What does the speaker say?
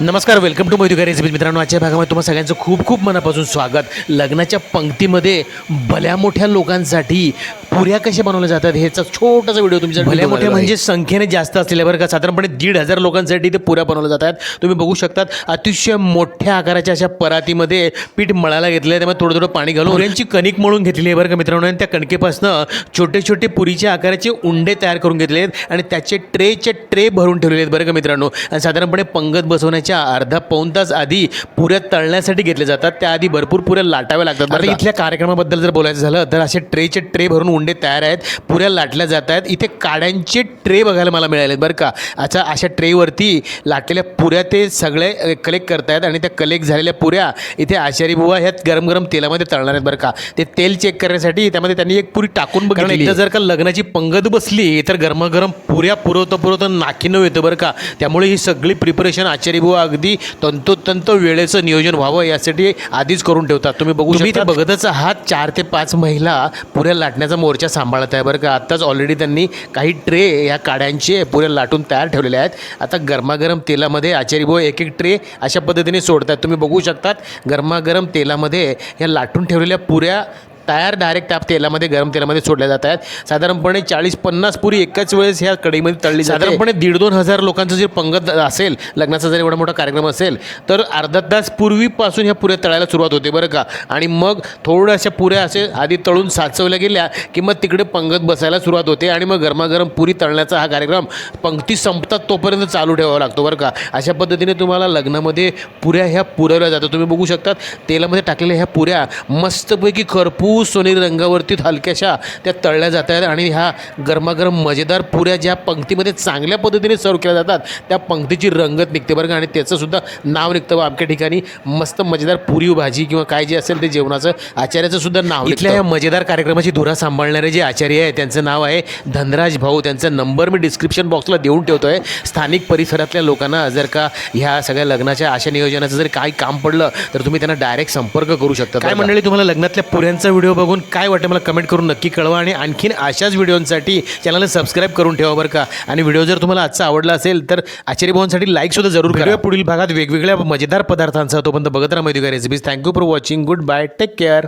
नमस्कार welcome to मैदुका recipes मित्रांनो आजच्या भागामध्ये तुम्हाला सगळ्यांचं खूप खूप मनापासून स्वागत. लग्नाच्या पंक्तीमध्ये भल्या मोठ्या लोकांसाठी पुऱ्या कशा बनवल्या जातात ह्याचा छोटासा व्हिडिओ तुमच्या भल्या मोठ्या म्हणजे संख्येने जास्त असलेल्या बरं का साधारणपणे दीड हजार लोकांसाठी ते पुऱ्या बनवल्या जातात. तुम्ही बघू शकतात अतिशय मोठ्या आकाराच्या अशा परातीमध्ये पीठ मळायला घेतलं आहे त्यामुळे थोडं थोडं पाणी घालून पुऱ्यांची कणिक मळून घेतली आहे बरं का मित्रांनो आणि त्या कणकेपासनं छोटे छोटे पुरीच्या आकाराचे उंडे तयार करून घेतले आहेत आणि त्याचे ट्रेचे ट्रे भरून ठेवलेले आहेत बरं का मित्रांनो. आणि साधारणपणे पंगत बसवण्याच्या अर्धा पाऊण तास आधी पुऱ्या तळण्यासाठी घेतले जातात. त्याआधी भरपूर पुऱ्या लाटाव्या लागतात आता इथल्या कार्यक्रमाबद्दल जर बोलायचं झालं तर असे ट्रेचे ट्रे भरून उंडे तयार आहेत. पुऱ्या लाटल्या जात आहेत. इथे काड्यांचे ट्रे बघायला मला मिळाले बरं का. अच्छा अशा ट्रेवरती लाटलेल्या पुऱ्या ते सगळे कलेक्ट करतायत आणि त्या कलेक्ट झालेल्या पुऱ्या इथे आचारी बुवा ह्यात गरम गरम तेलामध्ये तळणार आहेत बरं का. ते तेल चेक करण्यासाठी त्यामध्ये त्यांनी एक पुरी टाकून बघितली एकदा जर का लग्नाची पंगत बसली तर गरमागरम पुऱ्या पुरवता पुरवता नाकीनं येतं बरं का. त्यामुळे ही सगळी प्रिपरेशन आचारी बुवा अगदी तंतोतंत वेळेचं नियोजन व्हावं यासाठी आधीच करून ठेवतात. तुम्ही बघू शकता बघतच आहात. चार ते पाच महिला पुऱ्या लाटण्याचा मोर्चा सांभाळत आहे. बरं का? आत्ताच ऑलरेडी त्यांनी काही ट्रे या काड्यांचे पुऱ्या लाटून तयार ठेवलेले आहेत. आता गरमागरम तेलामध्ये आचारी बुवा एक एक ट्रे अशा पद्धतीने सोडतात. तुम्ही बघू शकतात गरमागरम तेलामध्ये या लाटून ठेवलेल्या पुऱ्या तयार डायरेक्ट त्या तेलामध्ये गरम तेलामध्ये सोडल्या जात आहेत. साधारणपणे चाळीस पन्नास पुरी एकाच वेळेस ह्या कढईमध्ये तळली साधारणपणे दीड दोन हजार लोकांचं जे पंगत असेल लग्नाचा जर एवढा मोठा कार्यक्रम असेल तर अर्धा तास पूर्वीपासून ह्या पुऱ्या तळायला सुरुवात होते बरं का. आणि मग थोड्याशा पुऱ्या असे आधी तळून साचवल्या गेल्या की मग तिकडे पंगत बसायला सुरुवात होते आणि मग गरमागरम पुरी तळण्याचा हा कार्यक्रम पंक्ती संपतात तोपर्यंत चालू ठेवावा लागतो बरं का. अशा पद्धतीने तुम्हाला लग्नामध्ये पुऱ्या ह्या पुरवल्या जातात. तुम्ही बघू शकतात तेलामध्ये टाकलेल्या ह्या पुऱ्या मस्तपैकी खरपूस सोनेरी रंगावरती हलक्याशा त्या तळल्या जात आहेत आणि ह्या गरमागरम मजेदार पुऱ्या ज्या पंक्तीमध्ये चांगल्या पद्धतीने सर्व केल्या जातात त्या पंक्तीची रंगत निघते बरं का. आणि त्याचं सुद्धा नाव निघतं बा आमच्या ठिकाणी. मस्त मजेदार पुरी भाजी किंवा काय जे असेल ते जेवणाचं आचार्याचं सुद्धा नाव इथल्या या मजेदार कार्यक्रमाची धुरा सांभाळणारे जे आचार्य आहे त्यांचं नाव आहे धनराज भाऊ. त्यांचा नंबर मी डिस्क्रिप्शन बॉक्सला देऊन ठेवतोय. स्थानिक परिसरातल्या लोकांना जर का ह्या सगळ्या लग्नाच्या आशा नियोजनाचं जर काही काम पडलं तर तुम्ही त्यांना डायरेक्ट संपर्क करू शकता काय मंडळी तुम्हाला लग्नातल्या पुऱ्यांचा व्हिडिओ बघून काय वाटतं मला कमेंट करून नक्की कळवा आणि आणखीन अशाच व्हिडिओंसाठी चॅनलला सबस्क्राईब करून ठेवा बरं का. आणि व्हिडिओ जर तुम्हाला आजचा आवडला असेल तर आचार्य भावांसाठी लाईक सुद्धा जरूर करा. पुढील भागात वेगवेगळ्या मजेदार पदार्थांचा तोपर्यंत बघत राहा माहिती recipes thank you for watching goodbye take care